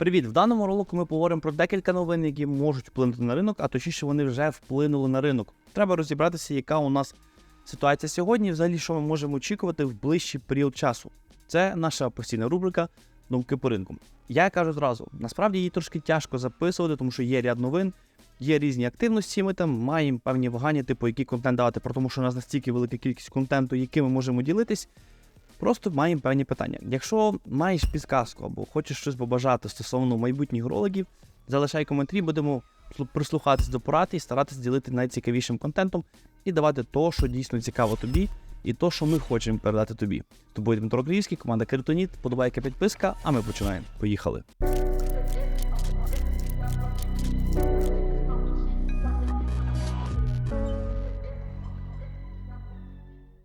Привіт! В даному ролику ми поговоримо про декілька новин, які можуть вплинути на ринок, а точніше вони вже вплинули на ринок. Треба розібратися, яка у нас ситуація сьогодні, і взагалі, що ми можемо очікувати в ближчий період часу. Це наша постійна рубрика Думки по ринку. Я кажу зразу, насправді її трошки тяжко записувати, тому що є ряд новин, є різні активності. Ми там маємо певні вагання, типу, який контент давати, про тому що у нас настільки велика кількість контенту, яким ми можемо ділитись. Просто маємо певні питання. Якщо маєш підказку або хочеш щось побажати стосовно майбутніх роликів, залишай коментарі, будемо прислухатись до порад і старатися ділити найцікавішим контентом і давати то, що дійсно цікаво тобі, і то, що ми хочемо передати тобі. Тобою Дмитро Криївський, команда Керитоніт, подобайка підписка, а ми починаємо. Поїхали.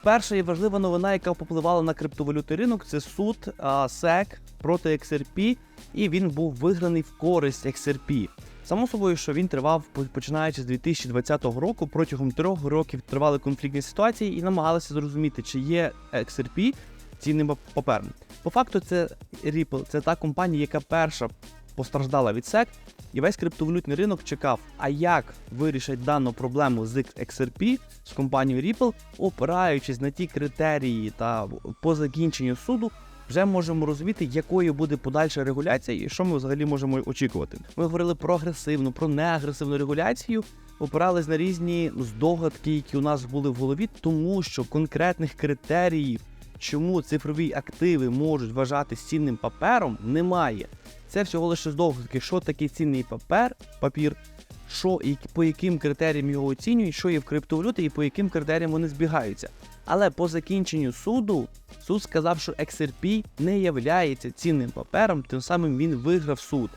Перша і важлива новина, яка попливала на криптовалютний ринок, це суд SEC проти XRP, і він був виграний в користь XRP. Само собою, що він тривав починаючи з 2020 року. Протягом трьох років тривали конфліктні ситуації і намагалися зрозуміти, чи є XRP цінним пап- папером. По факту, це Ripple, це та компанія, яка перша постраждала від SEC, і весь криптовалютний ринок чекав, а як вирішать дану проблему з XRP з компанією Ripple, опираючись на ті критерії та по закінченню суду, вже можемо розуміти, якою буде подальша регуляція і що ми взагалі можемо очікувати. Ми говорили про агресивну, про неагресивну регуляцію, опирались на різні здогадки, які у нас були в голові, тому що конкретних критеріїв, чому цифрові активи можуть вважати цінним папером, немає. Це всього лише здогадки, що таке цінний папер, папір, що і по яким критеріям його оцінюють, що є в криптовалюті і по яким критеріям вони збігаються. Але по закінченню суду суд сказав, що XRP не являється цінним папером, тим самим він виграв суд.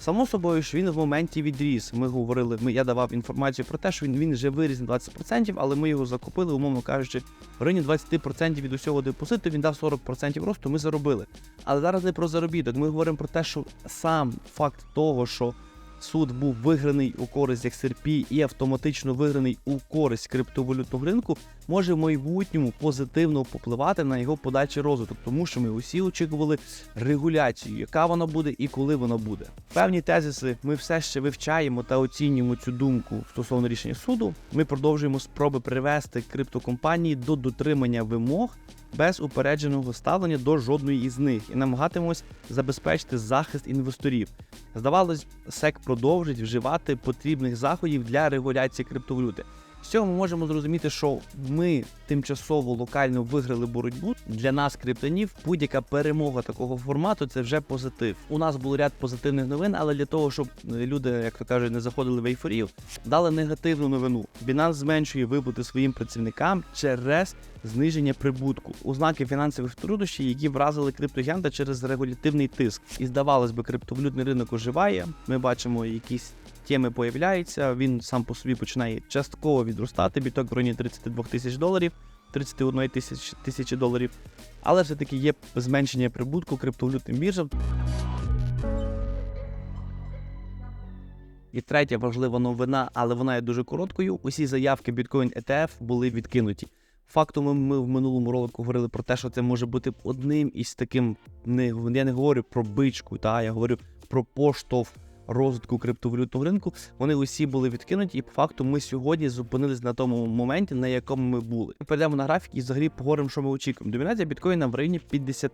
Само собою, що він в моменті відріс. Ми говорили, ми, я давав інформацію про те, що він, він вже виріс на 20%, але ми його закупили, умовно кажучи, в районі 20% від усього депозиту, він дав 40% росту, ми заробили. Але зараз не про заробіток. Ми говоримо про те, що сам факт того, що суд був виграний у користь XRP і автоматично виграний у користь криптовалютного ринку, може в майбутньому позитивно попливати на його подальший розвиток, тому що ми усі очікували регуляцію, яка вона буде і коли вона буде. Певні тезиси ми все ще вивчаємо та оцінюємо цю думку стосовно рішення суду. Ми продовжуємо спроби привести криптокомпанії до дотримання вимог без упередженого ставлення до жодної із них і намагатимось забезпечити захист інвесторів. Здавалось, SEC продовжить вживати потрібних заходів для регуляції криптовалюти. З цього ми можемо зрозуміти, що ми тимчасово локально виграли боротьбу. Для нас, криптонів, будь-яка перемога такого формату це вже позитив. У нас був ряд позитивних новин, але для того, щоб е, люди, як то кажуть, не заходили в ейфорію, дали негативну новину. Binance зменшує виплати своїм працівникам через зниження прибутку, ознаки фінансових труднощів, які вразили криптогіанта через регулятивний тиск. І здавалось би, криптовалютний ринок оживає. Ми бачимо якісь теми появляються. Він сам по собі починає частково відростати. Біток в районі 32 тисяч доларів, 31 тисяч тисячі доларів. Але все-таки є зменшення прибутку криптовалютним біржам. І третя важлива новина, але вона є дуже короткою. Усі заявки Bitcoin ETF були відкинуті. Фактом ми в минулому ролику говорили про те, що це може бути одним із таким. Не я не говорю про бичку, та я говорю про поштовх розвитку криптовалютного ринку. Вони усі були відкинуті, і по факту ми сьогодні зупинились на тому моменті, на якому ми були. Ми перейдемо на графік і взагалі поговоримо, що ми очікуємо. Домінація біткоїна в районі 50.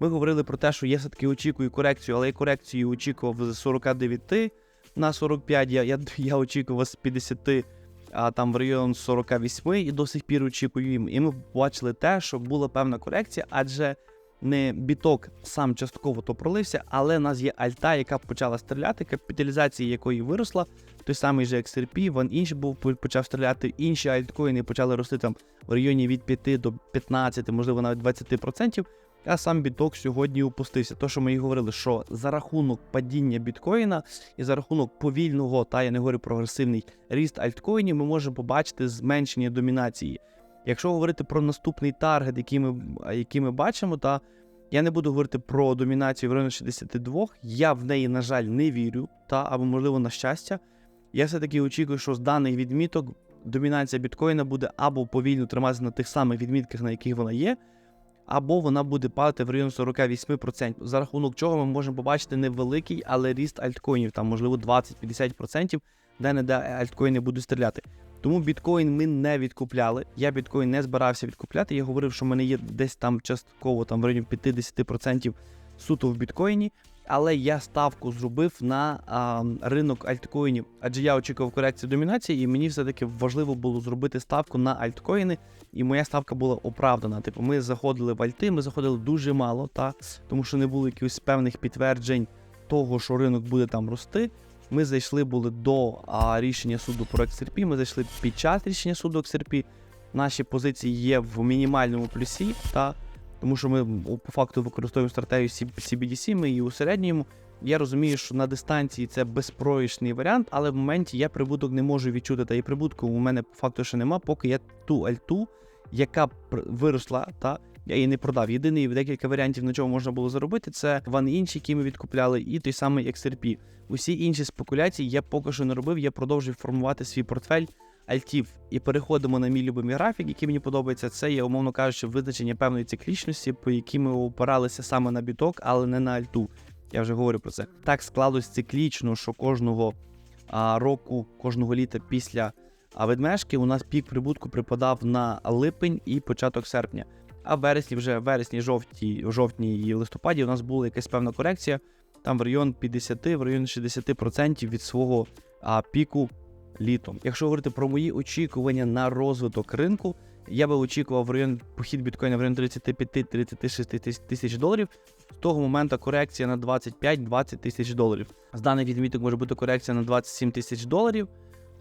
Ми говорили про те, що я все-таки очікую корекцію, але я корекцію очікував з 49 на 45. Я, я, я очікував з 50 а там в район 48 і до сих пір очікую. І ми бачили те, що була певна корекція, адже не біток сам частково то пролився, але в нас є альта, яка почала стріляти, капіталізація якої виросла. Той самий же XRP, вон інший був почав стріляти. Інші альткоїни почали рости там в районі від 5 до 15, можливо, навіть 20%. А сам біток сьогодні опустився. То, що ми і говорили, що за рахунок падіння біткоїна і за рахунок повільного, та я не говорю про агресивний ріст альткоїнів, ми можемо побачити зменшення домінації. Якщо говорити про наступний таргет, який ми, який ми бачимо, та я не буду говорити про домінацію в районі 62, я в неї, на жаль, не вірю, та або, можливо, на щастя. Я все-таки очікую, що з даних відміток домінація біткоїна буде або повільно триматися на тих самих відмітках, на яких вона є, або вона буде падати в район 48%. За рахунок чого ми можемо побачити невеликий, але ріст альткоїнів, там можливо 20-50%, де не де альткоїни будуть стріляти. Тому біткоін ми не відкупляли. Я біткоін не збирався відкупляти. Я говорив, що в мене є десь там частково там в районі 50% суто в біткоїні. Але я ставку зробив на а, ринок альткоїнів, адже я очікував корекцію домінації, і мені все-таки важливо було зробити ставку на альткоїни, і моя ставка була оправдана. Типу, ми заходили в альти, ми заходили дуже мало, та тому що не було якихось певних підтверджень того, що ринок буде там рости. Ми зайшли були до а, рішення суду про XRP, Ми зайшли під час рішення суду XRP. Наші позиції є в мінімальному плюсі, та тому що ми по факту використовуємо стратегію CBDC, ми її усереднюємо. Я розумію, що на дистанції це безпроїшний варіант, але в моменті я прибуток не можу відчути. Та і прибутку у мене по факту ще нема, поки я ту альту, яка виросла, та я її не продав. Єдиний декілька варіантів, на чому можна було заробити, це ван інші, які ми відкупляли, і той самий XRP. Усі інші спекуляції я поки що не робив. Я продовжую формувати свій портфель альтів. І переходимо на мій любимий графік, який мені подобається. Це є, умовно кажучи, визначення певної циклічності, по якій ми опиралися саме на біток, але не на альту. Я вже говорю про це. Так склалось циклічно, що кожного а, року, кожного літа після ведмежки у нас пік прибутку припадав на липень і початок серпня. А в вересні, вже в вересні, жовтні, в жовтні і листопаді у нас була якась певна корекція. Там в район 50, в район 60% від свого а, піку літом. Якщо говорити про мої очікування на розвиток ринку, я би очікував в район похід біткоїна в район 35-36 тисяч доларів. З того моменту корекція на 25-20 тисяч доларів. З даних відміток може бути корекція на 27 тисяч доларів.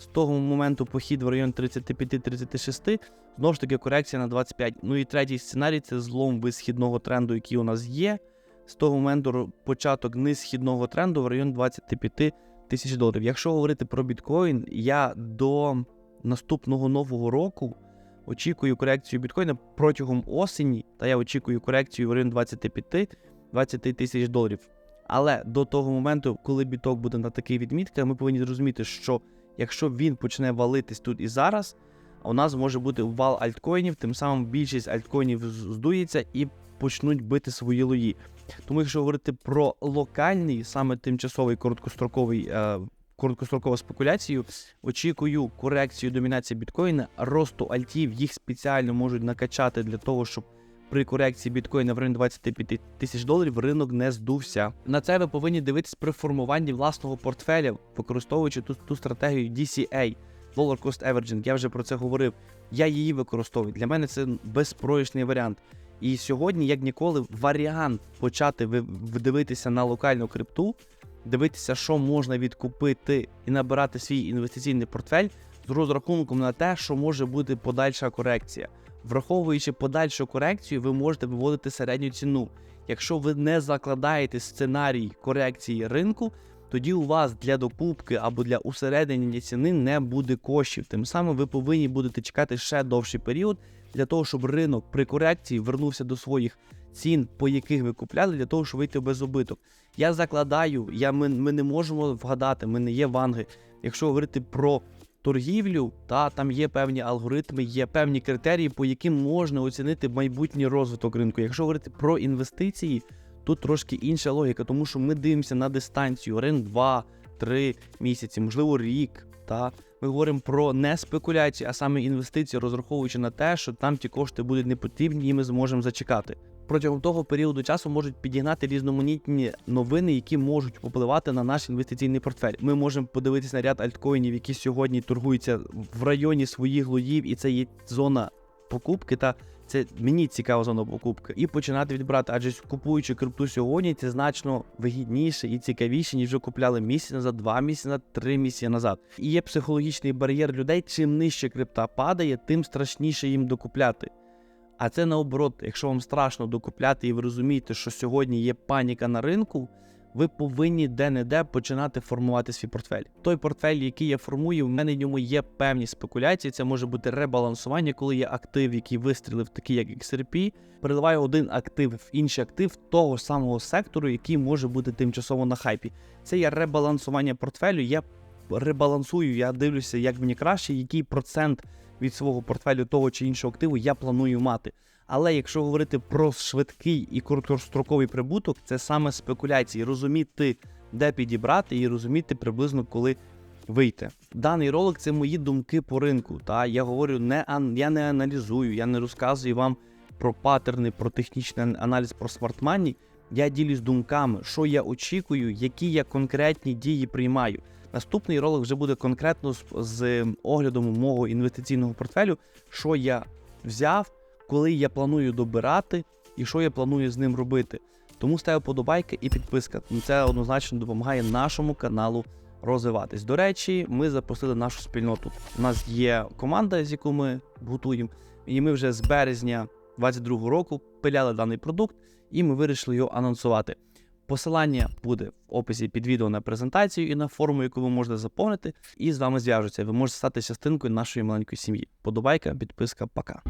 З того моменту похід в район 35-36, знову ж таки корекція на 25. Ну і третій сценарій це злом висхідного тренду, який у нас є. З того моменту початок низхідного тренду в район 25 тисяч доларів. Якщо говорити про біткоін, я до наступного нового року очікую корекцію біткоїна протягом осені, та я очікую корекцію в район 25-20 тисяч доларів. Але до того моменту, коли біток буде на таких відмітках, ми повинні зрозуміти, що якщо він почне валитись тут і зараз, у нас може бути вал альткоїнів, тим самим більшість альткоїнів здується і почнуть бити свої лої. Тому, якщо говорити про локальний, саме тимчасовий короткостроковий, е, короткострокову спекуляцію, очікую корекцію домінації біткоїна, росту альтів, їх спеціально можуть накачати для того, щоб при корекції біткоїна в районі 25 тисяч доларів ринок не здувся. На це ви повинні дивитись при формуванні власного портфеля, використовуючи ту, ту стратегію DCA. Dollar Cost Averaging, я вже про це говорив. Я її використовую. Для мене це безпроїшний варіант. І сьогодні, як ніколи, варіант почати ви- дивитися на локальну крипту, дивитися, що можна відкупити і набирати свій інвестиційний портфель з розрахунком на те, що може бути подальша корекція. Враховуючи подальшу корекцію, ви можете виводити середню ціну. Якщо ви не закладаєте сценарій корекції ринку, тоді у вас для докупки або для усереднення ціни не буде коштів. Тим самим ви повинні будете чекати ще довший період для того, щоб ринок при корекції вернувся до своїх цін, по яких ви купляли, для того, щоб вийти без убиток. Я закладаю, я, ми, ми не можемо вгадати, ми не є ванги. Якщо говорити про торгівлю, та там є певні алгоритми, є певні критерії, по яким можна оцінити майбутній розвиток ринку. Якщо говорити про інвестиції, тут трошки інша логіка, тому що ми дивимося на дистанцію, ринок 2-3 місяці, можливо, рік. Та ми говоримо про не спекуляції, а саме інвестиції, розраховуючи на те, що там ті кошти будуть не потрібні, і ми зможемо зачекати. Протягом того періоду часу можуть підігнати різноманітні новини, які можуть попливати на наш інвестиційний портфель. Ми можемо подивитися на ряд альткоїнів, які сьогодні торгуються в районі своїх лоїв, і це є зона покупки. Та це мені цікава зона покупки, і починати відбирати, адже купуючи крипту сьогодні, це значно вигідніше і цікавіше, ніж вже купляли місяць назад, два місяці назад, три місяці назад. І є психологічний бар'єр людей. Чим нижче крипта падає, тим страшніше їм докупляти. А це наоборот, якщо вам страшно докупляти і ви розумієте, що сьогодні є паніка на ринку, ви повинні де-не-де починати формувати свій портфель. Той портфель, який я формую, в мене в ньому є певні спекуляції. Це може бути ребалансування, коли є актив, який вистрілив, такий як XRP, переливаю один актив в інший актив того самого сектору, який може бути тимчасово на хайпі. Це є ребалансування портфелю. Я ребалансую, я дивлюся, як мені краще, який процент від свого портфелю того чи іншого активу я планую мати. Але якщо говорити про швидкий і короткостроковий прибуток, це саме спекуляції, розуміти, де підібрати, і розуміти приблизно коли вийти. Даний ролик це мої думки по ринку. Та я говорю, не я не аналізую, я не розказую вам про паттерни, про технічний аналіз, про смарт-мані. Я ділюсь думками, що я очікую, які я конкретні дії приймаю. Наступний ролик вже буде конкретно з, з оглядом мого інвестиційного портфелю, що я взяв, коли я планую добирати і що я планую з ним робити. Тому ставив подобайки і підписка. Це однозначно допомагає нашому каналу розвиватись. До речі, ми запросили нашу спільноту. У нас є команда, з яку ми готуємо, і ми вже з березня 2022 року пиляли даний продукт, і ми вирішили його анонсувати. Посилання буде в описі під відео на презентацію і на форму, яку ви можете заповнити, і з вами зв'яжуться. Ви можете стати частинкою нашої маленької сім'ї. Подобайка, підписка, пока.